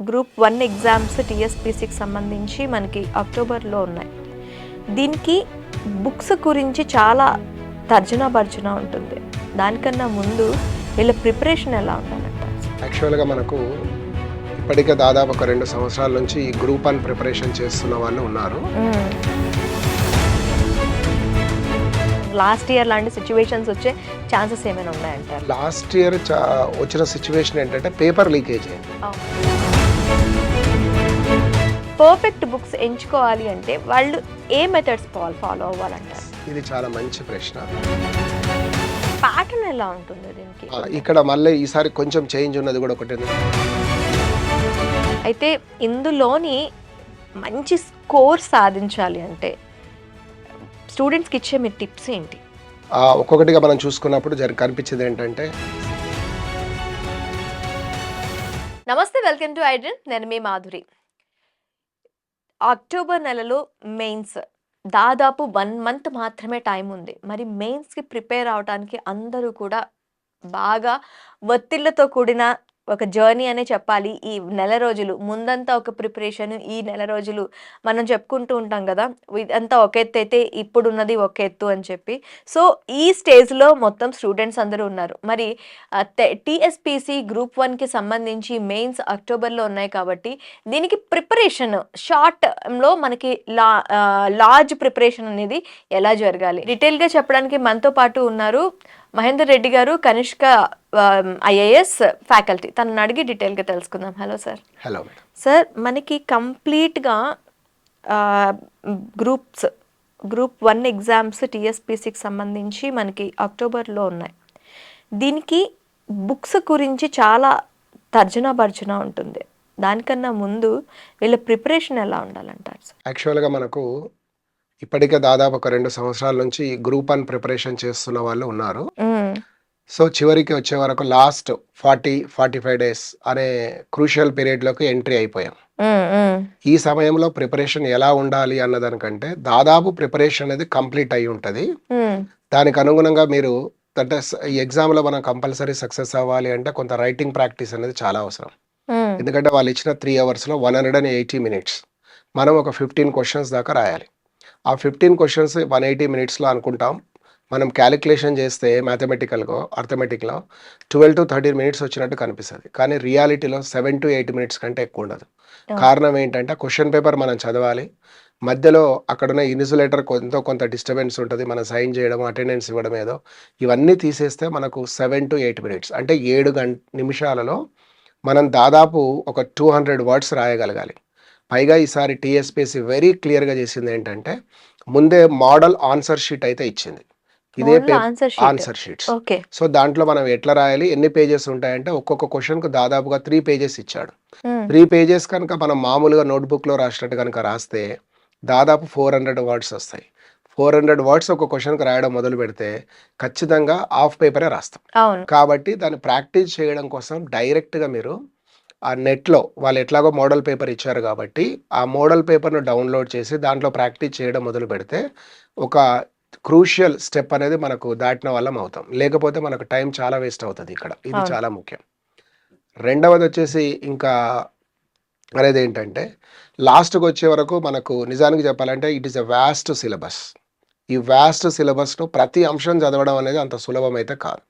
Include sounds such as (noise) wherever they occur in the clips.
Group one exams టీఎస్పీసీకి సంబంధించి మనకి అక్టోబర్లో ఉన్నాయి. దీనికి బుక్స్ గురించి చాలా తర్జనా భర్జన ఉంటుంది. దానికన్నా ముందు వీళ్ళ ప్రిపరేషన్ ఎలా ఉండాలంట యాక్చువల్గా మనకు ఇప్పటికే దాదాపు ఒక రెండు సంవత్సరాల నుంచి ఈ గ్రూప్ వన్ ప్రిపరేషన్ చేస్తున్న వాళ్ళు ఉన్నారు. లాస్ట్ ఇయర్ లాంటి సిచ్యువేషన్స్ వచ్చే ఛాన్సెస్ ఏమైనా ఉన్నాయంటారు? లాస్ట్ ఇయర్ వచ్చిన సిచ్యువేషన్ ఏంటంటే పేపర్ లీకేజ్ అయింది. పర్ఫెక్ట్ బుక్స్ ఎంచుకోవాలి అంటే వాళ్ళు ఏ మెథడ్స్ ఫాలో అవ్వాలంటారు? ఇది చాలా మంచి ప్రశ్న. ప్యాటర్న్ ఎలా ఉంటుంది దీనికి? ఇక్కడ మళ్ళీ ఈసారి కొంచెం చేంజ్ ఉన్నది కూడా ఒకటి. ఉంది. అయితే ఇందులోని మంచి స్కోర్ సాధించాలి అంటే స్టూడెంట్స్కి ఇచ్చే మీ టిప్స్ ఏంటి? ఒక్కొక్కటిగా మనం చూసుకున్నప్పుడు జరి కనిపించేది ఏంటంటే నమస్తే వెల్కమ్ టు ఐడ్రన్ నేను మీ మాధురి. అక్టోబర్ నెలలో మెయిన్స్ దాదాపు వన్ మంత్ మాత్రమే టైం ఉంది. మరి మెయిన్స్కి ప్రిపేర్ అవడానికి అందరూ కూడా బాగా ఒత్తిళ్ళతో కూడిన ఒక జర్నీ అనే చెప్పాలి. ఈ నెల రోజులు ముందంతా ఒక ప్రిపరేషన్ ఈ నెల రోజులు మనం చెప్పుకుంటూ ఉంటాం కదా ఇదంతా ఒక ఎత్తు అయితే ఇప్పుడున్నది ఒక ఎత్తు అని చెప్పి. సో ఈ స్టేజ్లో మొత్తం స్టూడెంట్స్ అందరూ ఉన్నారు. మరి టీఎస్పీసీ గ్రూప్ వన్కి సంబంధించి మెయిన్స్ అక్టోబర్లో ఉన్నాయి కాబట్టి దీనికి ప్రిపరేషన్ షార్ట్లో మనకి లా లార్జ్ ప్రిపరేషన్ అనేది ఎలా జరగాలి? డీటెయిల్గా చెప్పడానికి మనతో పాటు ఉన్నారు మహేందర్ రెడ్డి గారు కనిష్క ఐఏఎస్ ఫ్యాకల్టీ. తనని అడిగి డీటెయిల్గా తెలుసుకుందాం. Hello sir. హలో సార్ మనకి కంప్లీట్గా గ్రూప్స్ గ్రూప్ వన్ ఎగ్జామ్స్ టీఎస్పీసీకి సంబంధించి మనకి అక్టోబర్లో ఉన్నాయి. దీనికి బుక్స్ గురించి చాలా తర్జనా భర్జన ఉంటుంది. దానికన్నా ముందు వీళ్ళ ప్రిపరేషన్ ఎలా ఉండాలంటారు యాక్చువల్గా మనకు ఇప్పటికే దాదాపు ఒక రెండు సంవత్సరాల నుంచి గ్రూప్ వన్ ప్రిపరేషన్ చేస్తున్న వాళ్ళు ఉన్నారు. సో చివరికి వచ్చే వరకు last forty forty five days అనే క్రూషియల్ పీరియడ్లోకి ఎంట్రీ అయిపోయాం. ఈ సమయంలో ప్రిపరేషన్ ఎలా ఉండాలి అన్నదానికంటే దాదాపు ప్రిపరేషన్ అనేది కంప్లీట్ అయి ఉంటుంది. దానికి అనుగుణంగా మీరు అంటే ఎగ్జామ్లో మనం కంపల్సరీ సక్సెస్ అవ్వాలి అంటే కొంత రైటింగ్ ప్రాక్టీస్ అనేది చాలా అవసరం. ఎందుకంటే వాళ్ళు ఇచ్చిన త్రీ అవర్స్లో one hundred and eighty minutes మనం ఒక ఫిఫ్టీన్ క్వశ్చన్స్ దాకా రాయాలి. ఆ ఫిఫ్టీన్ క్వశ్చన్స్ వన్ ఎయిటీ మినిట్స్లో అనుకుంటాం. మనం క్యాలిక్యులేషన్ చేస్తే మ్యాథమెటికల్గా అర్థమెటిక్లో ట్వెల్వ్ టు థర్టీన్ మినిట్స్ వచ్చినట్టు కనిపిస్తుంది. కానీ రియాలిటీలో సెవెన్ టు ఎయిట్ మినిట్స్ కంటే ఎక్కువ ఉండదు. కారణం ఏంటంటే క్వశ్చన్ పేపర్ మనం చదవాలి. మధ్యలో అక్కడున్న ఇన్సులేటర్ కొంత కొంత డిస్టర్బెన్స్ ఉంటుంది. మనం సైన్ చేయడం అటెండెన్స్ ఇవ్వడం ఏదో. ఇవన్నీ తీసేస్తే మనకు సెవెన్ టు ఎయిట్ మినిట్స్ అంటే ఏడు గంట నిమిషాలలో మనం దాదాపు ఒక టూ హండ్రెడ్ వర్డ్స్ రాయగలగాలి. పైగా ఈసారి టీఎస్పీసీ వెరీ క్లియర్గా చేసింది ఏంటంటే ముందే మోడల్ ఆన్సర్ షీట్ అయితే ఇచ్చింది. ఇదే answer answer sheets okay so దాంట్లో మనం ఎట్లా రాయాలి ఎన్ని పేజెస్ ఉంటాయంటే ఒక్కొక్క క్వశ్చన్కు దాదాపుగా త్రీ పేజెస్ ఇచ్చాడు. త్రీ పేజెస్ కనుక మనం మామూలుగా నోట్బుక్లో రాసినట్టు కనుక రాస్తే దాదాపు ఫోర్ హండ్రెడ్ వర్డ్స్ వస్తాయి. ఫోర్ హండ్రెడ్ వర్డ్స్ ఒక క్వశ్చన్కి రాయడం మొదలు పెడితే ఖచ్చితంగా హాఫ్ పేపరే రాస్తాం. కాబట్టి దాన్ని ప్రాక్టీస్ చేయడం కోసం డైరెక్ట్గా మీరు ఆ నెట్లో వాళ్ళు ఎట్లాగో మోడల్ పేపర్ ఇచ్చారు కాబట్టి ఆ మోడల్ పేపర్ను డౌన్లోడ్ చేసి దాంట్లో ప్రాక్టీస్ చేయడం మొదలు పెడితే ఒక క్రూషియల్ స్టెప్ అనేది మనకు దాటిన వాళ్ళం అవుతాం. లేకపోతే మనకు టైం చాలా వేస్ట్ అవుతుంది ఇక్కడ. ఇది. చాలా ముఖ్యం. రెండవది వచ్చేసి ఇంకా అనేది ఏంటంటే లాస్ట్కి వచ్చే వరకు మనకు నిజానికి చెప్పాలంటే it is a vast syllabus. ఈ వ్యాస్ట్ సిలబస్ను ప్రతి అంశం చదవడం అనేది అంత సులభం అయితే కాదు.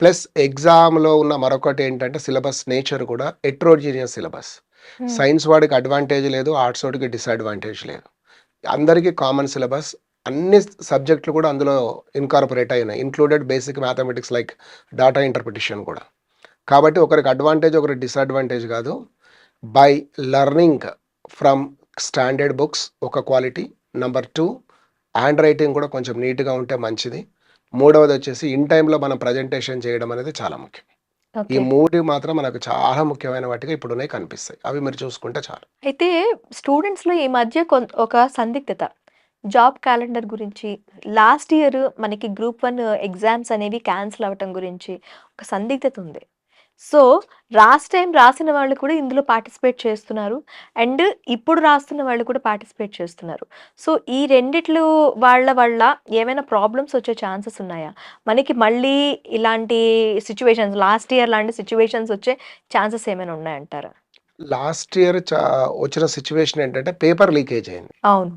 ప్లస్ ఎగ్జామ్లో ఉన్న మరొకటి ఏంటంటే సిలబస్ నేచర్ కూడా ఎట్రోజీనియస్ సిలబస్. సైన్స్ వాడికి అడ్వాంటేజ్ లేదు ఆర్ట్స్ వాడికి డిసడ్వాంటేజ్ లేదు. అందరికీ కామన్ సిలబస్ అన్ని సబ్జెక్టులు కూడా అందులో ఇన్కార్పొరేట్ అయినాయి included basic mathematics like data interpretation కూడా. కాబట్టి ఒకరికి అడ్వాంటేజ్ ఒకరికి డిసడ్వాంటేజ్ కాదు. By learning from standard books ఒక quality. Number two handwriting కూడా కొంచెం నీట్గా ఉంటే మంచిది. మూడవది వచ్చేసి ఇన్ టైంలో మనం ప్రజెంటేషన్ చేయడం అనేది చాలా ముఖ్యం. ఈ మూడు మాత్రం మనకు చాలా ముఖ్యమైన వాటిగా ఇప్పుడు కనిపిస్తాయి. అవి మీరు చూసుకుంటే చాలు. అయితే స్టూడెంట్స్లో ఈ మధ్య ఒక సందిగ్ధత. జాబ్ క్యాలెండర్ గురించి లాస్ట్ ఇయర్ మనకి గ్రూప్ వన్ ఎగ్జామ్స్ అనేవి క్యాన్సిల్ అవ్వటం గురించి ఒక సందిగ్ధత ఉంది. సో లాస్ట్ టైం రాసిన వాళ్ళు కూడా ఇందులో పార్టిసిపేట్ చేస్తున్నారు అండ్ ఇప్పుడు రాస్తున్న వాళ్ళు కూడా పార్టిసిపేట్ చేస్తున్నారు సో ఈ రెండిట్లు వాళ్ళ వల్ల ఏమైనా ప్రాబ్లమ్స్ వచ్చే ఛాన్సెస్ ఉన్నాయా మనకి మళ్ళీ ఇలాంటి సిచ్యువేషన్స్ లాస్ట్ ఇయర్ లాంటి సిచ్యువేషన్స్ వచ్చే ఛాన్సెస్ ఏమైనా ఉన్నాయంటారా లాస్ట్ ఇయర్ వచ్చిన సిచ్యువేషన్ ఏంటంటే పేపర్ లీకేజ్ అయింది. అవును.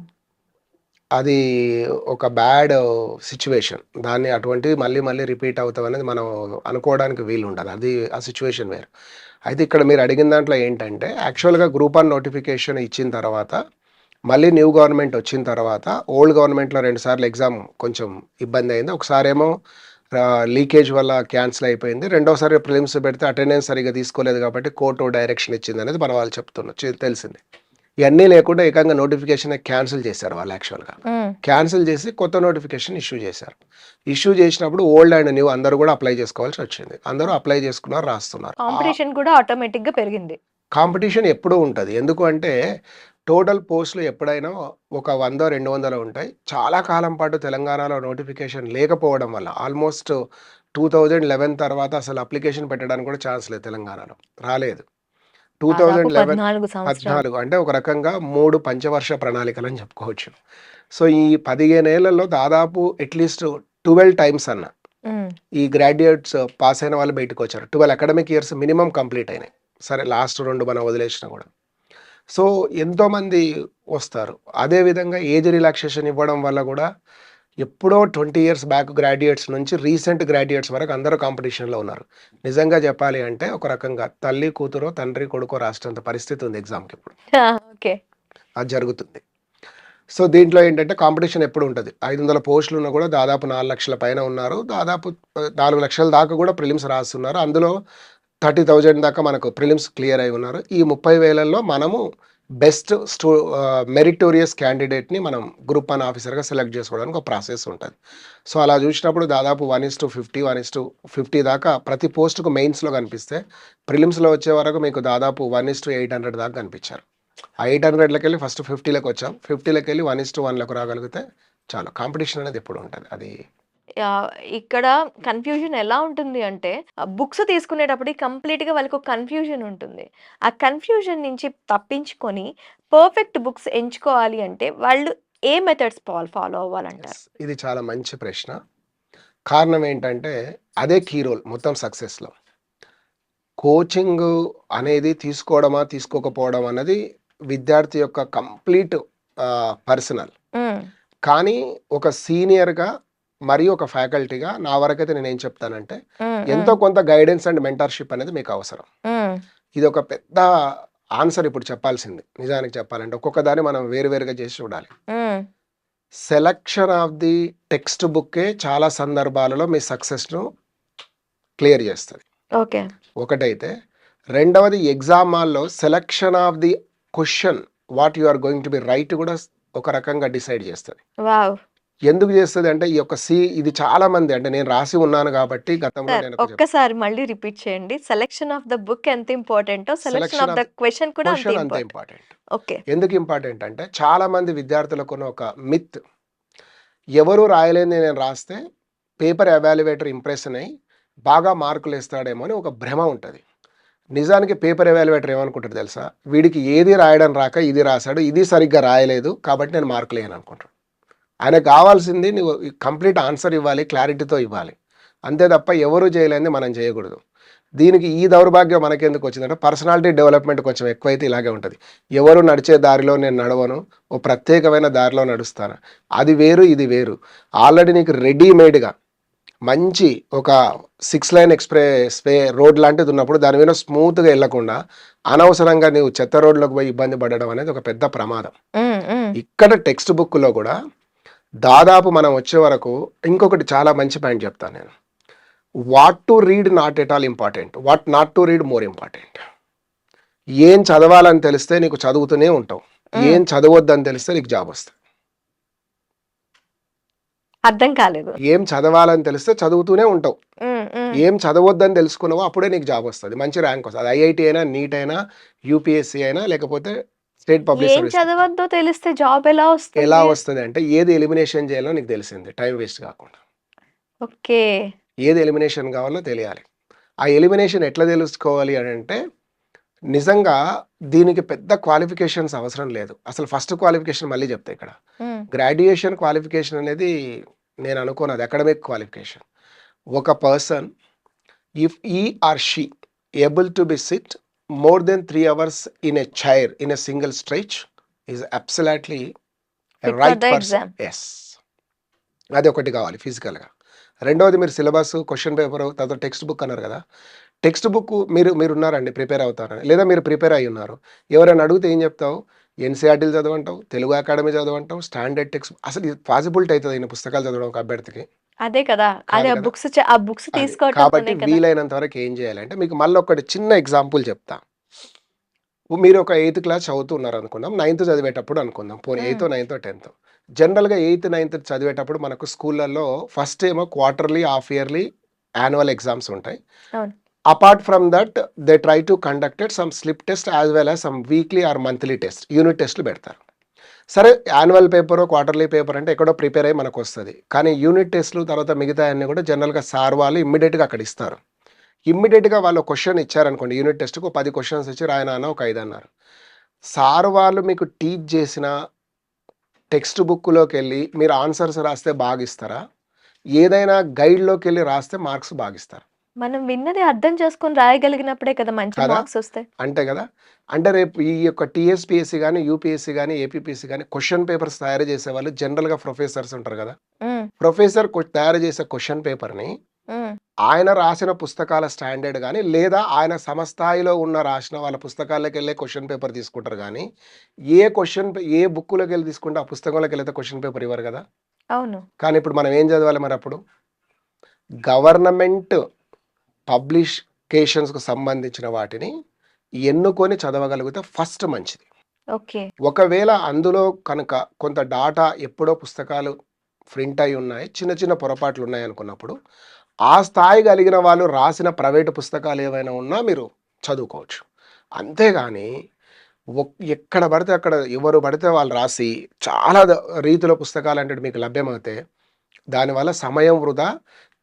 అది ఒక బ్యాడ్ సిచ్యువేషన్. దాన్ని అటువంటివి మళ్ళీ మళ్ళీ రిపీట్ అవుతామనేది మనం అనుకోవడానికి వీలు ఉండదు అది ఆ సిచ్యువేషన్ వేరు. అయితే ఇక్కడ మీరు అడిగిన దాంట్లో ఏంటంటే యాక్చువల్‌గా గ్రూప్ వన్ నోటిఫికేషన్ ఇచ్చిన తర్వాత మళ్ళీ న్యూ గవర్నమెంట్ వచ్చిన తర్వాత ఓల్డ్ గవర్నమెంట్‌లో 2 సార్లు ఎగ్జామ్ కొంచెం ఇబ్బంది అయింది ఒకసారేమో ఏమో లీకేజ్ వల్ల క్యాన్సిల్ అయిపోయింది. రెండోసారి ప్రిలిమ్స్ పెడితే అటెండెన్స్ సరిగ్గా తీసుకోలేదు కాబట్టి కోర్టు డైరెక్షన్ ఇచ్చిందనేది మన వాళ్ళు చెప్తున్నారు. తెలిసింది. ఇయన్నీ లేకుండా ఏకంగా నోటిఫికేషనే క్యాన్సిల్ చేశారు వాళ్ళు యాక్చువల్‌గా. క్యాన్సిల్ చేసి కొత్త నోటిఫికేషన్ ఇష్యూ చేశారు. ఇష్యూ చేసినప్పుడు ఓల్డ్ అండ్ న్యూ అందరూ కూడా అప్లై చేసుకోవాల్సి వచ్చింది. అందరూ అప్లై చేసుకున్నారు, రాస్తున్నారు. కాంపిటీషన్ కూడా ఆటోమేటిక్‌గా పెరిగింది. కాంపిటీషన్ ఎప్పుడూ ఉంటది. ఎందుకు అంటే టోటల్ పోస్టులు ఎప్పుడైనా ఒక 100, 200 ఉంటాయి. చాలా కాలం పాటు తెలంగాణలో నోటిఫికేషన్ లేకపోవడం వల్ల ఆల్మోస్ట్ 2011 తర్వాత అసలు అప్లికేషన్ పెట్టడానికి కూడా ఛాన్స్ లేదు తెలంగాణలో. రాలేదు. 2011 14 సంవత్సరాలు. 14 అంటే ఒక రకంగా 3 పంచవర్ష ప్రణాళికలని చెప్పుకోవచ్చు. సో, ఈ 15 ఏళ్ళలో దాదాపు అట్‌లీస్ట్ 12 టైమ్స్ అన్న. ఈ గ్రాడ్యుయేట్స్ పాస్ అయిన వాళ్ళు బయటకొచ్చారు. 12 అకాడమిక్ ఇయర్స్ మినిమమ్ కంప్లీట్ అయినాయి. సరే లాస్ట్ 2 మనం వదిలేసినా కూడా. సో, ఎంతోమంది వస్తారు. అదే విధంగా ఏజ్ రిలాక్సేషన్ ఇవ్వడం వల్ల కూడా ఎప్పుడో 20 ఇయర్స్ బ్యాక్ గ్రాడ్యుయేట్స్ నుంచి రీసెంట్ గ్రాడ్యుయేట్స్ వరకు అందరూ కాంపిటీషన్‌లో ఉన్నారు. నిజంగా చెప్పాలి అంటే ఒక రకంగా తల్లి, కూతురో, తండ్రి, కొడుకో రాసేంత పరిస్థితి ఉంది ఎగ్జామ్‌కి ఇప్పుడు. అది జరుగుతుంది. సో, దీంట్లో ఏంటంటే కాంపిటీషన్ ఎప్పుడు ఉంటది. 500 పోస్టులు ఉన్నా కూడా దాదాపు 4,00,000 పైన ఉన్నారు. దాదాపు ఆహ్, 4,00,000 దాకా కూడా ప్రిలిమ్స్ రాస్తున్నారు. అందులో 30,000 దాకా మనకు ప్రిలిమ్స్ క్లియర్ అయి ఉన్నారు. ఈ 30,000లో మనము బెస్ట్ స్టూ మెరిటోరియస్ క్యాండిడేట్‌ని మనం గ్రూప్ వన్ ఆఫీసర్‌గా సెలెక్ట్ చేసుకోవడానికి ఒక ప్రాసెస్ ఉంటుంది సో, అలా చూసినప్పుడు దాదాపు 1:50, 1:50 దాకా ప్రతి పోస్ట్‌కు మెయిన్స్‌లో కనిపిస్తే ప్రిలిమ్స్‌లో వచ్చే వరకు మీకు దాదాపు 1:800 దాకా కనిపించారు. ఆ 800లకెళ్ళి ఫస్ట్ 50లోకి వచ్చాం. 50లోకెళ్ళి 1:1లకు రాగలిగితే చాలు. కాంపిటీషన్ అనేది ఎప్పుడు ఉంటుంది అది ఇక్కడ కన్‌ఫ్యూజన్ ఎలా ఉంటుంది అంటే బుక్స్ తీసుకునేటప్పటికి కంప్లీట్‌గా వాళ్ళకి ఒక కన్‌ఫ్యూజన్ ఉంటుంది. ఆ కన్‌ఫ్యూజన్ నుంచి తప్పించుకొని పర్ఫెక్ట్ బుక్స్ ఎంచుకోవాలి అంటే వాళ్ళు ఏ మెథడ్స్ పాల్ ఫాలో అవ్వాలంటారు? ఇది చాలా మంచి ప్రశ్న. కారణం ఏంటంటే అదే కీ రోల్ మొత్తం సక్సెస్‌లో. కోచింగు అనేది తీసుకోవడమా, తీసుకోకపోవడం అన్నది విద్యార్థి యొక్క కంప్లీట్ పర్సనల్. కానీ ఒక సీనియర్‌గా మరియు ఒక ఫ్యాకల్టీగా నా వరకైతే నేనేం చెప్తానంటే. ఎంతో. కొంత గైడెన్స్ అండ్ మెంటర్‌షిప్ అనేది మీకు అవసరం. హ్మ్. ఇదొక పెద్ద ఆన్సర్ ఇప్పుడు చెప్పాల్సింది. నిజానికి చెప్పాలంటే ఒక్కొక్క దాన్ని మనం వేరు వేరుగా చేసి చూడాలి. సెలక్షన్ ఆఫ్ ది టెక్స్ట్ బుక్కే చాలా సందర్భాలలో మీ సక్సెస్‌ను క్లియర్ చేస్తది. ఓకే. ఒకటైతే రెండవది ఎగ్జామ్ హాల్‌లో selection of the question what you are going to be write కూడా ఒక రకంగా డిసైడ్ చేస్తది. ఎందుకు చేస్తది అంటే ఈ యొక్క సి ఇది చాలా మంది అంటే నేను రాసి ఉన్నాను కాబట్టి గతంలో నేను ఒక్కసారి మళ్ళీ రిపీట్ చేయండి. సెలక్షన్ ఆఫ్ ద బుక్ ఎంత ఇంపార్టెంటో సెలక్షన్ ఆఫ్ ద క్వెషన్ కూడా అంతే ఇంపార్టెంట్. ఓకే. ఎందుకు ఇంపార్టెంట్ అంటే చాలా మంది విద్యార్థులకున్న ఒక మిత్ ఎవరు రాయలేనిది నేను రాస్తే పేపర్ ఎవాల్యుయేటర్ ఇంప్రెషన్ అయ్యి బాగా మార్కులు ఇస్తాడేమో అని ఒక భ్రమ ఉంటది. నిజానికి పేపర్ ఎవాల్యుయేటర్ ఏమనుకుంటాడు తెలుసా? వీడికి ఏది రాయడం రాక ఇది రాసాడు. ఇది సరిగ్గా రాయలేదు కాబట్టి నేను మార్కులు ఇయ్యను అనుకుంటాడు. ఆయనకు కావాల్సింది నువ్వు కంప్లీట్ ఆన్సర్ ఇవ్వాలి. క్లారిటీతో ఇవ్వాలి. అంతే తప్ప ఎవరు చేయలేనిది మనం చేయకూడదు. దీనికి ఈ దౌర్భాగ్యం మనకెందుకు వచ్చిందంటే పర్సనాలిటీ డెవలప్‌మెంట్ కొంచెం ఎక్కువైతే ఇలాగే ఉంటది. ఎవరు నడిచే దారిలో నేను నడవను. ఓ ప్రత్యేకమైన దారిలో నడుస్తాను. అది వేరు, ఇది వేరు. ఆల్రెడీ నీకు రెడీమేడ్‌గా మంచి ఒక 6 లైన్ ఎక్స్‌ప్రెస్ వే రోడ్ లాంటిది ఉన్నప్పుడు దాని మీద స్మూత్‌గా ఎళ్ళకుండా అనవసరంగా నువ్వు చెత్త రోడ్‌లోకి పోయి ఇబ్బంది పడడం అనేది ఒక పెద్ద ప్రమాదం. ఇక్కడ టెక్స్ట్ బుక్‌లో కూడా దాదాపు మనం వచ్చే వరకు ఇంకొకటి చాలా మంచి పాయింట్ చెప్తాను నేను. What to read not at all important. What not to read more important. ఏం చదవాలని తెలిస్తే నీకు చదువుతూనే ఉంటావు. ఏం చదవొద్దని తెలిస్తే నీకు జాబ్ వస్తది. అర్థం కాలేదు. ఏం చదవాలని తెలిస్తే చదువుతూనే ఉంటావు. ఏం చదవొద్దని తెలుసుకున్నావో అప్పుడే నీకు జాబ్ వస్తది. మంచి ర్యాంక్ వస్తది. అది ఐఐటీ అయినా, నీట్ అయినా, యూపీఎస్సీ అయినా లేకపోతే స్టేట్ పబ్లిక్ ఏం. చదవద్దో తెలిస్తే జాబ్ ఎలా వస్తుంది? ఎలా వస్తది అంటే ఏది ఎలిమినేషన్ చేయాలో నీకు తెలిసింది. టైం వేస్ట్ కాకుండా. ఓకే. ఏది ఎలిమినేషన్ కావాలో తెలియాలి. ఆ ఎలిమినేషన్ ఎట్లా తెలుసుకోవాలి అనంటే నిజంగా దీనికి పెద్ద క్వాలిఫికేషన్స్ అవసరం లేదు. అసలు ఫస్ట్ క్వాలిఫికేషన్ మళ్ళీ చెప్తా ఇక్కడ. గ్రాడ్యుయేషన్ క్వాలిఫికేషన్ అనేది నేను అనుకోను అది అకాడమిక్ క్వాలిఫికేషన్. ఒక person if he or she able to be sit more than three hours in a chair in a single stretch is absolutely a Fit for right the person. exam. Yes. అది ఒకటి కావాలి ఫిజికల్గా రెండవది మీరు syllabus question paper తర్వాత textbook అన్నారు కదా. Text book మీరు మీరు ఉన్నారండి ప్రిపేర్ అవుతారని. లేదా మీరు ప్రిపేర్ అయి ఉన్నారు. ఎవరైనా అడిగితే ఏం చెప్తావు? ఎన్సీఆర్టీలు చదవంటావు తెలుగు అకాడమీ చదవంటావు స్టాండర్డ్ టెక్స్ట్ అసలు ఇది పాసిబిలిటీ అవుతుంది? పుస్తకాలు చదవడం ఒక అభ్యర్థికి. అదే కదా అదే. బుక్స్ ఆ బుక్స్ అది. తీసుకోవటం కాబట్టి వీలైనంత వరకు ఏం చేయాలంటే మీకు మళ్ళీ ఒకటి చిన్న ఎగ్జాంపుల్ చెప్తా మీరు ఒక ఎయిత్ క్లాస్ చదువుతున్నారు అనుకుందాం నైన్త్ చదివేటప్పుడు అనుకుందాం పోనీ. ఎయిత్ నైన్త్ టెన్త్ జనరల్గా ఎయిత్ నైన్త్ చదివేటప్పుడు మనకు స్కూళ్ళల్లో ఫస్ట్ ఏమో quarterly half yearly annual exams ఉంటాయి. Apart from that they try to conducted some slip test as well as some weekly or monthly test unit టెస్ట్లు పెడతారు సరే యాన్యువల్ పేపర్ క్వార్టర్లీ పేపర్ అంటే ఎక్కడో ప్రిపేర్ అయ్యి మనకు వస్తుంది. కానీ యూనిట్ టెస్ట్లు తర్వాత మిగతా అన్నీ కూడా జనరల్గా సార్ వాళ్ళు ఇమ్మీడియట్గా అక్కడ ఇస్తారు. ఇమ్మీడియట్గా వాళ్ళు క్వశ్చన్ ఇచ్చారనుకోండి యూనిట్ టెస్ట్కు పది క్వశ్చన్స్ ఇచ్చి రాయన అన్న ఒక ఐదు అన్నారు. సార్ వాళ్ళు మీకు టీచ్ చేసిన టెక్స్ట్ బుక్లోకి వెళ్ళి మీరు ఆన్సర్స్ రాస్తే బాగా ఇస్తారా ఏదైనా గైడ్లోకి వెళ్ళి రాస్తే మార్క్స్ బాగిస్తారు? మనం విన్నది అర్థం చేసుకొని రాయగలిగినప్పుడే కదా మంచి కదా? మార్క్స్ వస్తాయి అంతే కదా? అంటే రేపు ఈ యొక్క టీఎస్పీఎస్సీ కానీ యూపీఎస్సీ కానీ ఏపీపీఎస్సీ కానీ క్వశ్చన్ పేపర్స్ తయారు చేసే వాళ్ళు జనరల్గా ప్రొఫెసర్స్ ఉంటారు కదా? ప్రొఫెసర్ తయారు చేసే క్వశ్చన్ పేపర్ని ఉమ్, ఆయన రాసిన పుస్తకాల స్టాండర్డ్ కానీ లేదా ఆయన సమస్థాయిలో ఉన్న రాసిన వాళ్ళ పుస్తకాలకు వెళ్ళే క్వశ్చన్ పేపర్ తీసుకుంటారు కానీ ఏ క్వశ్చన్ ఏ బుక్లోకి వెళ్ళి తీసుకుంటే ఆ పుస్తకంలోకి వెళ్తే క్వశ్చన్ పేపర్ ఇవ్వరు కదా? అవును. కానీ ఇప్పుడు మనం ఏం చదవాలి మరి అప్పుడు? గవర్నమెంట్ పబ్లికేషన్స్కు సంబంధించిన వాటిని ఎన్నుకొని చదవగలిగితే ఫస్ట్ మంచిది. ఓకే. ఒకవేళ అందులో కనుక కొంత డాటా ఎప్పుడో పుస్తకాలు ప్రింట్ అయి ఉన్నాయి చిన్న చిన్న పొరపాట్లు ఉన్నాయి అనుకున్నప్పుడు ఆ స్థాయి కలిగిన వాళ్ళు రాసిన ప్రైవేటు పుస్తకాలు ఏవైనా ఉన్నా మీరు చదువుకోవచ్చు. అంతేగాని ఎక్కడ పడితే అక్కడ ఎవరు పడితే వాళ్ళు రాసి చాలా రీతిలో పుస్తకాలు అంటే మీకు లభ్యమవుతే దానివల్ల సమయం వృధా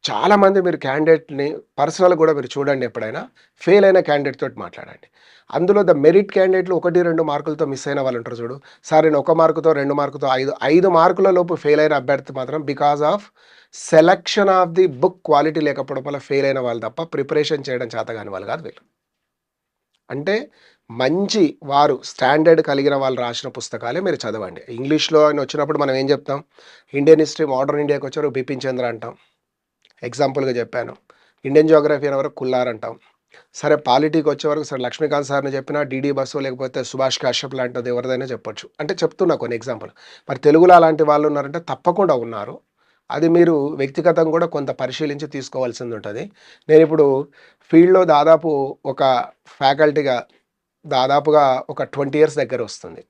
చాలామంది మీరు క్యాండిడేట్ని పర్సనల్ కూడా మీరు చూడండి ఎప్పుడైనా ఫెయిల్ అయిన క్యాండిడేట్ తోటి మాట్లాడండి. అందులో ద మెరిట్ క్యాండిడేట్లు ఒకటి రెండు మార్కులతో మిస్ అయిన వాళ్ళు ఉంటారు చూడు. సార్ నేను ఒక మార్కుతో రెండు మార్కుతో ఐదు ఐదు మార్కుల లోపు ఫెయిల్ అయిన అభ్యర్థి మాత్రం because of selection of the book quality లేకపోవడం వల్ల ఫెయిల్ అయిన వాళ్ళు తప్ప ప్రిపరేషన్ చేయడం చేత కాని వాళ్ళు కాదు వీళ్ళు. అంటే మంచి వారు స్టాండర్డ్ కలిగిన వాళ్ళు రాసిన పుస్తకాలే మీరు చదవండి. ఇంగ్లీష్లో ఆయన వచ్చినప్పుడు మనం ఏం చెప్తాం? ఇండియన్ హిస్టరీ మోడర్న్ ఇండియాకి వచ్చారు బిపిన్ చంద్ర అంటాం. ఎగ్జాంపుల్గా చెప్పాను. ఇండియన్ జోగ్రఫీ అనే వరకు కుల్లార్ అంటాం. సరే పాలిటీకి వచ్చే వరకు సరే లక్ష్మీకాంత్ సార్ని చెప్పినా డీడీ బస్సు లేకపోతే సుభాష్ కాశ్యప్ లాంటిది ఎవరిదైనా చెప్పొచ్చు. అంటే చెప్తున్నా కొన్ని ఎగ్జాంపుల్ మరి తెలుగులో అలాంటి వాళ్ళు ఉన్నారంటే తప్పకుండా ఉన్నారు. అది మీరు వ్యక్తిగతంగా కూడా కొంత పరిశీలించి తీసుకోవాల్సింది ఉంటుంది. నేను ఇప్పుడు ఫీల్డ్లో దాదాపు ఒక ఫ్యాకల్టీగా దాదాపుగా ఒక ట్వంటీ ఇయర్స్ దగ్గర వస్తుంది.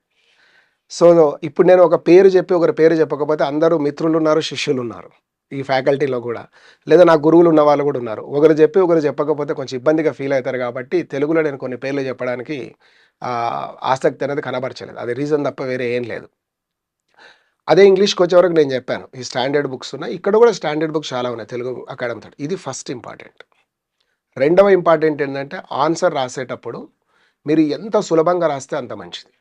సో ఇప్పుడు నేను ఒక పేరు చెప్పి ఒకరి పేరు చెప్పకపోతే అందరూ మిత్రులు ఉన్నారు శిష్యులు ఉన్నారు. ఈ ఫ్యాకల్టీలో కూడా. లేదా నా గురువులు ఉన్న వాళ్ళు కూడా ఉన్నారు. ఒకరు చెప్పి ఒకరు చెప్పకపోతే కొంచెం ఇబ్బందిగా ఫీల్ అవుతారు కాబట్టి తెలుగులో నేను కొన్ని పేర్లు చెప్పడానికి ఆసక్తి అనేది కనబరచలేదు. అది రీజన్ తప్ప వేరే ఏం లేదు. అదే ఇంగ్లీష్కి వచ్చే వరకు నేను చెప్పాను. ఈ స్టాండర్డ్ బుక్స్ ఉన్నాయి. ఇక్కడ కూడా స్టాండర్డ్ బుక్స్ చాలా ఉన్నాయి తెలుగు అకాడమీ తోటి. ఇది ఫస్ట్ ఇంపార్టెంట్. రెండవ ఇంపార్టెంట్ ఏంటంటే ఆన్సర్ రాసేటప్పుడు మీరు ఎంత సులభంగా రాస్తే అంత మంచిది.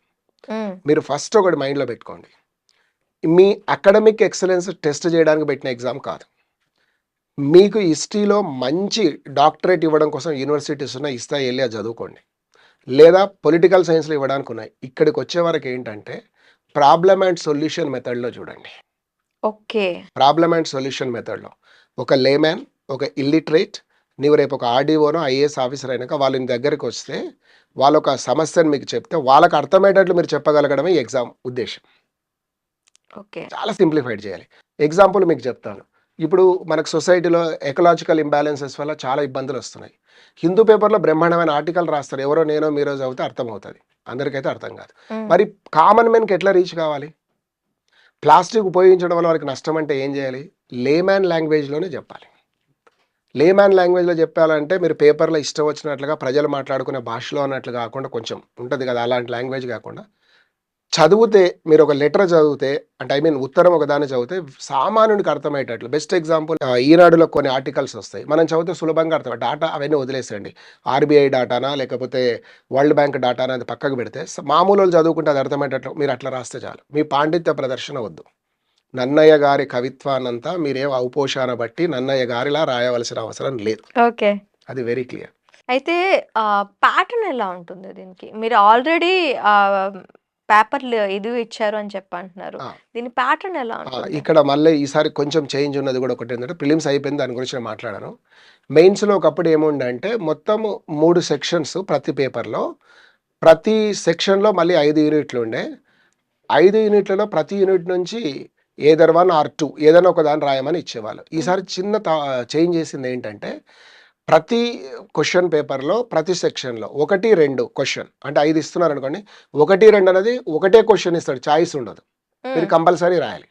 మీరు ఫస్ట్ ఒకటి మైండ్లో పెట్టుకోండి. మీ అకాడమిక్ ఎక్సలెన్స్ టెస్ట్ చేయడానికి పెట్టిన ఎగ్జామ్ కాదు. మీకు హిస్టరీలో మంచి డాక్టరేట్ ఇవ్వడం కోసం యూనివర్సిటీస్ ఉన్నాయి ఇస్తా వెళ్ళి చదువుకోండి. లేదా పొలిటికల్ సైన్స్లో ఇవ్వడానికి ఉన్నాయి. ఇక్కడికి వచ్చే వరకు ఏంటంటే ప్రాబ్లమ్ అండ్ సొల్యూషన్ మెథడ్లో చూడండి. ఓకే. ప్రాబ్లమ్ అండ్ సొల్యూషన్ మెథడ్లో ఒక లేమ్యాన్ ఒక ఇల్లిటరేట్ నీవు రేపు ఒక ఆర్డీఓనో ఐఏఎస్ ఆఫీసర్ అయినాక వాళ్ళ నీ దగ్గరికి వస్తే వాళ్ళ ఒక సమస్యను మీకు చెప్తే వాళ్ళకి అర్థమయ్యేటట్లు మీరు చెప్పగలగడమే ఈ ఎగ్జామ్ ఉద్దేశం. చాలా సింప్లిఫైడ్ చేయాలి. ఎగ్జాంపుల్ మీకు చెప్తాను. ఇప్పుడు మనకు సొసైటీలో ఎకలాజికల్ ఇంబ్యాలెన్సెస్ వల్ల చాలా ఇబ్బందులు వస్తున్నాయి. హిందూ పేపర్లో బ్రహ్మాండమైన ఆర్టికల్ రాస్తారు. ఎవరో నేనో మీరో చదివితే అర్థమవుతుంది. అందరికైతే అర్థం కాదు. మరి కామన్ మెన్కి ఎట్లా రీచ్ కావాలి? ప్లాస్టిక్ ఉపయోగించడం వల్ల వారికి నష్టం అంటే ఏం చేయాలి? లేమ్యాన్ లాంగ్వేజ్లోనే చెప్పాలి. లేమ్యాన్ లాంగ్వేజ్లో చెప్పాలంటే మీరు పేపర్లో ఇష్టం వచ్చినట్లుగా ప్రజలు మాట్లాడుకునే భాషలో అన్నట్లు కాకుండా కొంచెం ఉంటుంది కదా అలాంటి లాంగ్వేజ్ కాకుండా. చదివితే మీరు ఒక లెటర్ చదివితే అంటే ఐ మీన్ ఉత్తరం ఒక దాన్ని చదివితే సామాన్యునికి అర్థమయ్యేటట్లు. బెస్ట్ ఎగ్జాంపుల్ ఈనాడులో కొన్ని ఆర్టికల్స్ వస్తాయి. మనం చదివితే సులభంగా అర్థం డాటా అవన్నీ వదిలేసేయండి. ఆర్బీఐ డాటానా లేకపోతే వరల్డ్ బ్యాంక్ డాటానా అది పక్కకు పెడితే మామూలు చదువుకుంటే అది అర్థమయ్యేటట్లు. మీరు అట్లా రాస్తే చాలు. మీ పాండిత్య ప్రదర్శన వద్దు. నన్నయ్య గారి కవిత్వాన్నంతా మీరేం ఔపోషాన బట్టి నన్నయ్య గారిలా రాయవలసిన అవసరం లేదు. ఓకే. అది వెరీ క్లియర్. అయితే ప్యాటర్న్ ఎలా ఉంటుంది దీనికి? మీరు ఆల్రెడీ పేపర్‌లు ఇది ఇచ్చారు అని చెప్పి అంటున్నారు. దీని ప్యాటర్న్ ఎలా? ఇక్కడ మళ్ళీ ఈసారి కొంచెం చేంజ్ ఉన్నది కూడా ఒకటేంటంటే ప్రిలిమ్స్ అయిపోయింది దాని గురించి నేను మాట్లాడాను. మెయిన్స్‌లో ఒకప్పుడు ఏముండే అంటే మొత్తము 3 సెక్షన్స్ ప్రతి పేపర్‌లో. ప్రతి సెక్షన్‌లో మళ్ళీ 5 యూనిట్లు ఉండే. 5 యూనిట్లలో ప్రతి యూనిట్ నుంచి ఎయిదర్ 1 ఆర్ 2 ఏదైనా ఒక దాన్ని రాయమని ఇచ్చేవాళ్ళు. ఈసారి చిన్న చేంజ్ చేసింది ఏంటంటే ప్రతి క్వెషన్ పేపర్‌లో ప్రతి సెక్షన్‌లో 1, 2 క్వెషన్ అంటే 5 ఇస్తున్నారనుకోండి. 1, 2 అనేది ఒకటే క్వెషన్ ఇస్తాడు. చాయిస్ ఉండదు. మీరు. కంపల్సరీ రాయాలి.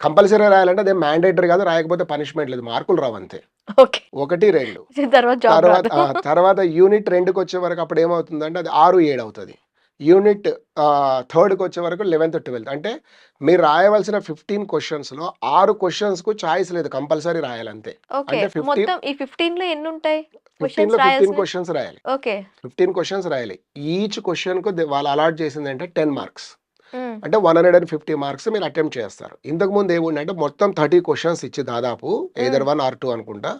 కంపల్సరీ రాయాలంటే అదేం మ్యాండేటరీ కాదు. రాయకపోతే పనిష్మెంట్ లేదు. మార్కులు రావు అంతే. ఓకే. 1, 2 (laughs) తర్వాత యూనిట్ 2కొచ్చే వరకు అప్పుడు ఏమవుతుందంటే అది 6, 7 అవుతది. యూనిట్ ఆహ్, థర్డ్‌కొచ్చే వరకు 11థ్, 12థ్ అంటే మీరు రాయవలసిన 15 క్వెషన్స్‌లో 6 క్వెషన్స్‌కు చాయిస్ లేదు. కంపల్సరీ రాయాలంతే. అంటే 15 మొత్తం ఈ 15లో ఎన్నుంటాయి? 15లో క్వెషన్స్ 15 రాయాల్సినవి? క్వెషన్స్ రాయాలి. ఓకే. 15 క్వెషన్స్ రాయాలి. ఈచ్ క్వెషన్‌కు ద వాళ్ళు అలాట్ చేసిందంటే 10 మార్క్స్. హ్మ్. అంటే 150 మార్క్స్ మీరు అటెంప్ట్ చేస్తారు. ఇంతకుముందు ఏముండంటే మొత్తం 30 క్వెషన్స్ ఇచ్చి దాదాపు హ్మ్. 1 ఆర్ 2 అనుకుంటా.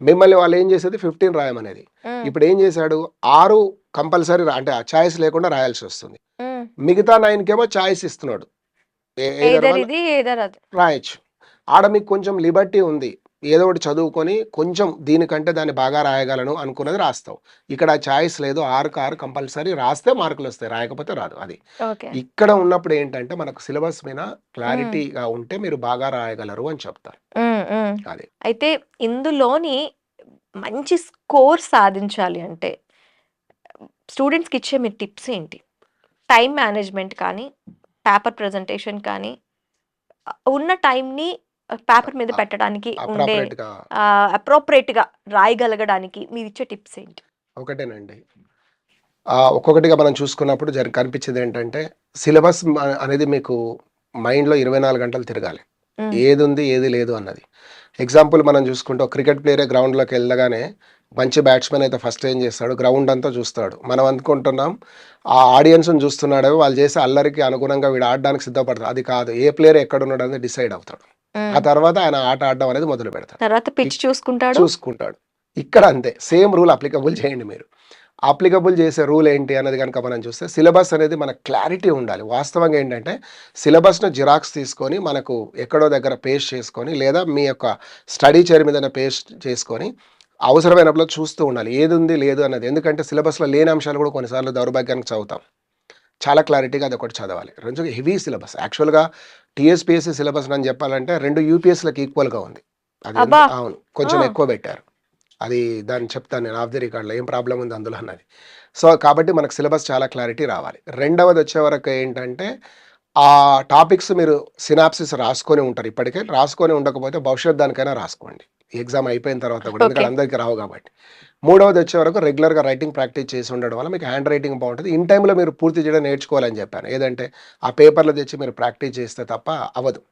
మిమ్మల్ని వాళ్ళు ఏం చేసేది 15 రాయమనేది. ఇప్పుడు ఏం చేశాడు 6 కంపల్సరీ అంటే ఆ చాయిస్ లేకుండా రాయాల్సొస్తుంది. హ్మ్. మిగతా 9కేమో చాయిస్ ఇస్తున్నాడు. ఎ ఎయిదర్ ఎయిదర్ 1 ఇది ఎయిదర్ అది. రాయొచ్చు. ఆడ మీకు కొంచెం లిబర్టీ ఉంది. ఏదో ఒకటి చదువుకొని కొంచెం దీనికంటే దాన్ని బాగా రాయగలను అనుకున్నది రాస్తావు. ఇక్కడ ఆ చాయిస్ లేదు. 6కి 6 కంపల్సరీ రాస్తే మార్కులొస్తాయి. రాయకపోతే రాదు అది. ఇక్కడ ఉన్నప్పుడు ఏంటంటే మనకు సిలబస్ మీద. క్లారిటీగా ఉంటే మీరు బాగా రాయగలరు అని చెప్తారు. అది. అయితే ఇందులోని మంచి స్కోర్ సాధించాలి అంటే స్టూడెంట్స్‌కి ఇచ్చే మీ టిప్స్ ఏంటి? టైమ్ మేనేజ్‌మెంట్ కానీ, పేపర్ ప్రెజెంటేషన్ కానీ, ఉన్న టైమ్‌ని పేపర్ మీద పెట్టడానికి ఉండే అప్రాప్రియేట్‌గా రాయగలగడానికి మీరిచ్చే టిప్స్ ఏంటి? ఒకటేనండి. ఒక్కొక్కటిగా మనం చూసుకున్నప్పుడు జర కనిపించేది ఏంటంటే సిలబస్ అనేది మీకు మైండ్‌లో 24 గంటలు తిరగాలి. హ్మ్. ఏదుంది, ఏది లేదు అన్నది. ఎగ్జాంపుల్ మనం చూసుకుంటే క్రికెట్ ప్లేయరే గ్రౌండ్‌లోకి వెళ్ళగానే మంచి బ్యాట్స్‌మన్ అయితే ఫస్ట్ ఏం చేస్తాడు గ్రౌండ్ అంతా చూస్తాడు. మనం అనుకుంటున్నాం ఆ ఆడియన్స్‌ని చూస్తున్నాడేమో వాళ్ళు చేసే అల్లరికి అనుగుణంగా వీడు ఆడడానికి సిద్ధపడతాడు. అది కాదు. ఏ ప్లేయర్ ఎక్కడున్నాడు అనేది డిసైడ్ అవుతాడు. ఆ. తర్వాత ఆయన ఆట ఆడడం అనేది మొదలు పెడతాడు. తర్వాత పిచ్ చూసుకుంటాడు. చూసుకుంటాడు. ఇక్కడ అంతే. సేమ్ రూల్ అప్లికబుల్ చేయండి మీరు. అప్లికబుల్ చేసే రూల్ ఏంటి అన్నది గనుక మనం చూస్తే సిలబస్ అనేది మనకు క్లారిటీ ఉండాలి. వాస్తవంగా ఏంటంటే సిలబస్‌ను జిరాక్స్ తీసుకొని మనకు ఎక్కడో దగ్గర పేస్ట్ చేసుకొని లేదా మీ యొక్క స్టడీ చైర్ మీదనే పేస్ట్ చేసుకొని అవసరమైనప్పుడు చూస్తూ ఉండాలి. ఏదుంది, లేదు అన్నది. ఎందుకంటే సిలబస్‌లో లేని అంశాలు కూడా కొన్నిసార్లు దౌర్భాగ్యానికి చదువుతాం. చాలా క్లారిటీగా అదొకటి చదవాలి. కొంచెం హెవీ సిలబస్. యాక్చువల్‌గా టీఎస్‌పీఎస్‌సీ సిలబస్ అని చెప్పాలంటే 2 యూపీఎస్‌లకి ఈక్వల్‌గా ఉంది. అది అవును. కొంచెం! ఎక్కువ పెట్టారు. అది దాన్ని చెప్తాను నేను ఆఫ్ ది రికార్డ్‌లో ఏం ప్రాబ్లమ్ ఉంది అందులో అన్నది. సో, కాబట్టి మనకు సిలబస్ చాలా క్లారిటీ రావాలి. రెండవది వచ్చేవరకు ఏంటంటే ఆ టాపిక్స్ మీరు సినాప్సిస్ రాసుకొని ఉంటారు ఇప్పటికే. రాసుకొని ఉండకపోతే భవిష్యత్ దానికైనా రాసుకోండి. ఎగ్జామ్ అయిపోయిన తర్వాత కూడా. ఎందుకంటే అందరికి రావు కాబట్టి. మూడవది వచ్చేవరకు రెగ్యులర్‌గా రైటింగ్ ప్రాక్టీస్ చేసి ఉండడం వల్ల మీకు హ్యాండ్ రైటింగ్ బావుంటది. ఇన్ టైమ్‌లో మీరు పూర్తి చేయడం నేర్చుకోవాలని చెప్పాను. ఏదంటే ఆ పేపర్‌లు తెచ్చి మీరు ప్రాక్టీస్ చేస్తే తప్ప అవ్వదు.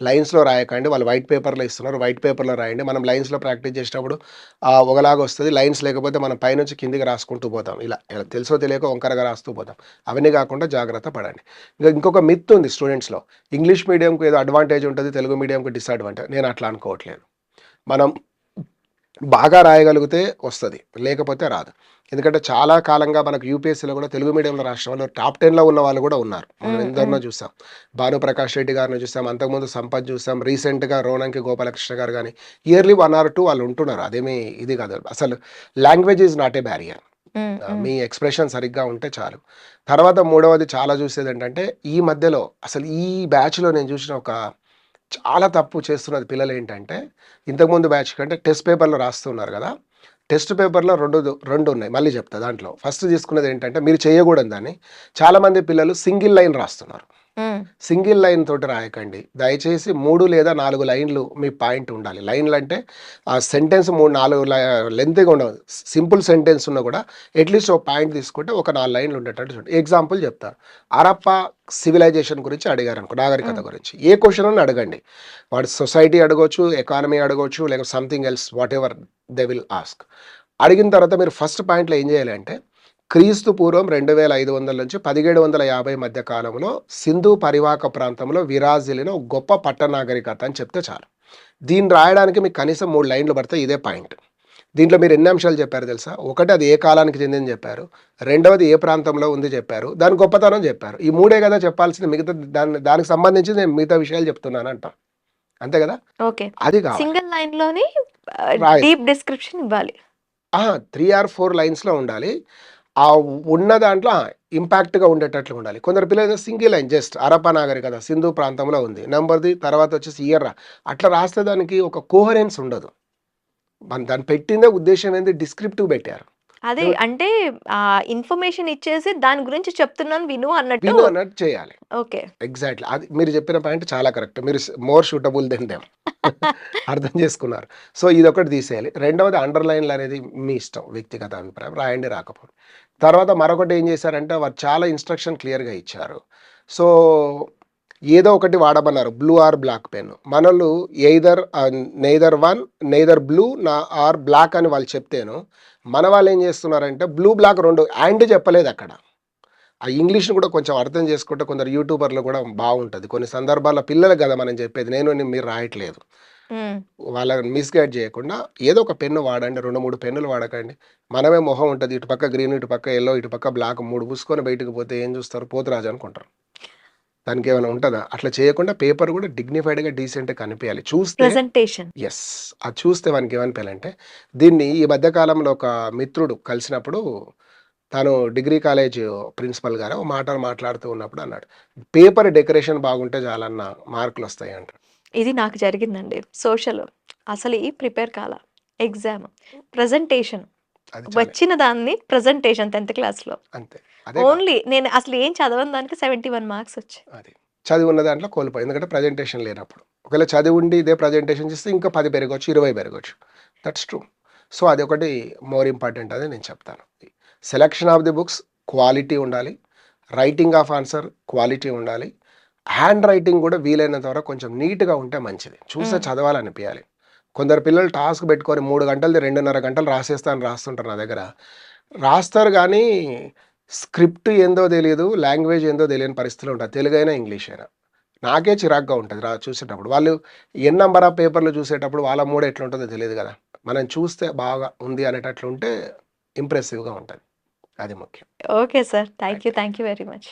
లైన్స్‌లో రాయకండి. వాళ్ళు వైట్ పేపర్‌లో ఇస్తున్నారు. వైట్ పేపర్‌లో రాయండి. మనం లైన్స్‌లో ప్రాక్టీస్ చేసేటప్పుడు ఒకలాగా వస్తది. లైన్స్ లేకపోతే మనం పైనుంచి కిందకి రాసుకుంటూ పోతాం. ఇలా ఇలా తెలుసో తెలియకో వంకరగా రాస్తూ పోతాం. అవన్నీ కాకుండా జాగ్రత్త పడండి. ఇక ఇంకొక మిత్ ఉంది స్టూడెంట్స్‌లో. ఇంగ్లీష్ మీడియంకి ఏదో అడ్వాంటేజ్ ఉంటది. తెలుగు మీడియంకి డిసడ్వాంటేజ్. నేను అట్లా అనుకోవట్లేదు. మనం బాగా రాయగలిగితే వస్తది. లేకపోతే రాదు. ఎందుకంటే చాలా కాలంగా మనకు యూపీఎస్సీలో కూడా తెలుగు మీడియంలో రాసిన వాళ్ళు టాప్ 10లో ఉన్న వాళ్ళు కూడా ఉన్నారు. మనం. ఎందరినో. చూసాం. భానుప్రకాష్ రెడ్డి గారిని చూసాం. అంతకుముందు సంపత్ చూసాం. రీసెంట్‌గా రోణంకి గోపాలకృష్ణ గారు గాని ఇయర్‌లీ 1 ఆర్ 2 వాళ్ళు ఉంటున్నారు. అదేమి ఇది కాదు. అసలు language is not a barrier. Me expression సరిగ్గా ఉంటే చాలు. తర్వాత మూడవది చాలా చూసేదేంటంటే ఈ మధ్యలో అసలు ఈ బ్యాచ్‌లో నేను చూసిన ఒక చాలా తప్పు చేస్తున్నది పిల్లలు ఏంటంటే ఇంతకుముందు బ్యాచ్ కంటే టెస్ట్ పేపర్‌లో రాస్తున్నారు కదా! టెస్ట్ పేపర్‌లో రెండు రెండు ఉన్నాయి. మళ్ళీ చెప్తా దాంట్లో. ఫస్ట్ తీసుకున్నది ఏంటంటే మీరు చేయకూడదు దాన్ని చాలామంది పిల్లలు సింగిల్ లైన్ రాస్తున్నారు. సింగిల్ లైన్ తోటి రాయకండి. దయచేసి 3 లేదా 4 లైన్‌లు మీ పాయింట్ ఉండాలి. లైన్‌లంటే ఆ సెంటెన్స్ 3, 4 ల లెంగ్త్‌గా ఉండదు. సింపుల్ సెంటెన్స్ ఉన్నా కూడా అట్‌లీస్ట్ ఒక పాయింట్ తీసుకుంటే ఒక 4 లైన్‌లు ఉండేటట్టు చూడండి. ఎగ్జాంపుల్ చెప్తా. హరప్ప సివిలైజేషన్ గురించి అడిగారనుకో నాగరికత హ్మ్. గురించి. ఏ క్వెషన్ అన్నా అడగండి. వాడు సొసైటీ అడగొచ్చు, ఎకానమీ అడగొచ్చు, లేక something else whatever they will ask. అడిగిన తర్వాత మీరు ఫస్ట్ పాయింట్‌లో ఏం చేయాలి అంటే క్రీస్తు పూర్వం 2500 నుంచి 1750 మధ్య కాలంలో సింధు పరివాహక ప్రాంతంలో విరాజిల్లిన ఒక గొప్ప పట్ట నాగరికత అని చెప్తే చాలు. దీన్ని రాయడానికి మీకు కనీసం 3 లైన్‌లు పడతాయి. ఇదే పాయింట్. దీంట్లో మీరు ఎన్ని అంశాలు చెప్పారు తెలుసా? ఒకటి అది ఏ కాలానికి చెందింది చెప్పారు. రెండవది ఏ ప్రాంతంలో ఉంది చెప్పారు. దాని గొప్పతనం చెప్పారు. ఈ మూడే కదా చెప్పాల్సింది. మిగతా దాని దానికి సంబంధించి నేను మిగతా విషయాలు చెప్తున్నాను అంట. అంతే కదా? ఓకే. అది సింగిల్ లైన్లోని. డీప్ డిస్క్రిప్షన్ ఇవ్వాలి. త్రీ ఆర్ ఫోర్ లైన్స్లో ఉండాలి. ఆ ఉన్న దాంట్లో ఇంపాక్ట్గా ఉండేటట్లు ఉండాలి. కొందరు పిల్లలు సింగిల్ లైన్ జస్ట్ అరప నాగరికత సింధు ప్రాంతంలో ఉంది. నెంబర్ది తర్వాత వచ్చేసి ఇయర్ అట్లా రాస్తే దానికి ఒక కోహరెన్స్ ఉండదు. మన దాన్ని పెట్టిందే ఉద్దేశం ఏంది? డిస్క్రిప్టివ్ పెట్టారు. అది అంటే ఇన్ఫర్మేషన్ ఇచ్చేసి దాని గురించి చెప్తున్నాను విను అన్నట్టు విను అన్నట్టు చేయాలి. ఓకే. ఎగ్జాక్ట్లీ. అది మీరు చెప్పిన పాయింట్ చాలా కరెక్ట్. మీరు మోర్ షూటబుల్ దెన్ దెమ్. (laughs) అర్థం చేసుకున్నారు. సో ఇది ఒకటి తీసేయాలి. రెండవది అండర్లైన్లు అనేది మీ ఇష్టం వ్యక్తిగత అభిప్రాయం. రాయండి రాకపోండి. తర్వాత మరొకటి ఏం చేశారంటే వారు చాలా ఇన్స్ట్రక్షన్ క్లియర్గా ఇచ్చారు. సో ఏదో ఒకటి వాడమన్నారు. Blue or black pen. మనలు either neither one neither blue నా ఆర్ బ్లాక్ అని వాళ్ళు చెప్తేను మన వాళ్ళు ఏం చేస్తున్నారంటే బ్లూ బ్లాక్ రెండు అండ్ చెప్పలేదు అక్కడ. ఆ ఇంగ్లీష్ని కూడా కొంచెం అర్థం చేసుకుంటే కొందరు యూట్యూబర్లు కూడా బాగుంటుంది. కొన్ని సందర్భాల్లో పిల్లలు కదా మనం చెప్పేది నేను మీరు రాయట్లేదు. వాళ్ళని మిస్గైడ్ చేయకుండా ఏదో ఒక పెన్ను వాడండి రెండు మూడు పెన్నులు వాడకండి. మనమే మొహం ఉంటుంది ఇటు పక్క గ్రీన్ ఇటు పక్క ఎల్లో ఇటు పక్క బ్లాక్ మూడు పూసుకొని బయటకు పోతే ఏం చూస్తారు? పోతురాజు అనుకుంటారు. దానికి ఏమైనా ఉంటుందా? అట్లా చేయకుండా పేపర్ కూడా డిగ్నిఫైడ్గా డీసెంట్గా కనిపించాలి చూస్తే ప్రెజెంటేషన్. ఎస్ అది చూస్తే మనకి ఏమనిపించాలంటే దీన్ని ఈ మధ్యకాలంలో ఒక మిత్రుడు కలిసినప్పుడు తాను డిగ్రీ కాలేజ్ ప్రిన్సిపల్ గారు ఒక మాట మాట్లాడుతూ ఉన్నప్పుడు అన్నాడు పేపర్ డెకరేషన్ బాగుంటే చాలన్న మార్కులు వస్తాయి అంట ఇది నాకు జరిగిందండి. సోషల్. అసలు ఈ ప్రిపేర్ కాల. ఎగ్జామ్. ప్రజెంటేషన్. వచ్చిన దాన్ని ప్రజెంటేషన్ టెన్త్ క్లాస్లో. అంతే. ఓన్లీ నేను అసలు ఏం చదవని దానికి సెవెంటీ వన్ మార్క్స్ వచ్చాయి అది. చదివి ఉన్న దాంట్లో కోల్పోయి ఎందుకంటే ప్రజెంటేషన్ లేనప్పుడు. ఒకవేళ చదివి ఉండి ఇదే ప్రజెంటేషన్ చేస్తే ఇంకా పది పెరగవచ్చు ఇరవై పెరగవచ్చు దట్స్ ట్రూ సో అది ఒకటి మోర్ ఇంపార్టెంట్ అని నేను చెప్తాను. Selection of the books quality ఉండాలి. రైటింగ్ ఆఫ్ ఆన్సర్ క్వాలిటీ ఉండాలి. హ్యాండ్ రైటింగ్ కూడా వీలైనంత వరకు కొంచెం నీట్గా ఉంటే మంచిది. చూస్తే Mm. చదవాలనిపించాలి కొందరు పిల్లలు టాస్క్ పెట్టుకొని మూడు గంటలది రెండున్నర గంటలు రాసేస్తాను రాస్తుంటారు నా దగ్గర. రాస్తారు కానీ స్క్రిప్ట్ ఏందో తెలియదు లాంగ్వేజ్ ఏందో తెలియని పరిస్థితులు ఉంటుంది తెలుగు అయినా ఇంగ్లీష్ అయినా. నాకే చిరాగ్గా ఉంటుంది రా చూసేటప్పుడు. వాళ్ళు ఎన్ నంబర్ ఆఫ్ పేపర్లు చూసేటప్పుడు వాళ్ళ మూడ ఎట్లా ఉంటుందో తెలియదు కదా. మనం చూస్తే బాగా ఉంది అనేటట్లు ఉంటే ఇంప్రెసివ్గా ఉంటుంది. అది ముఖ్యం. Okay sir. Thank you thank you very much.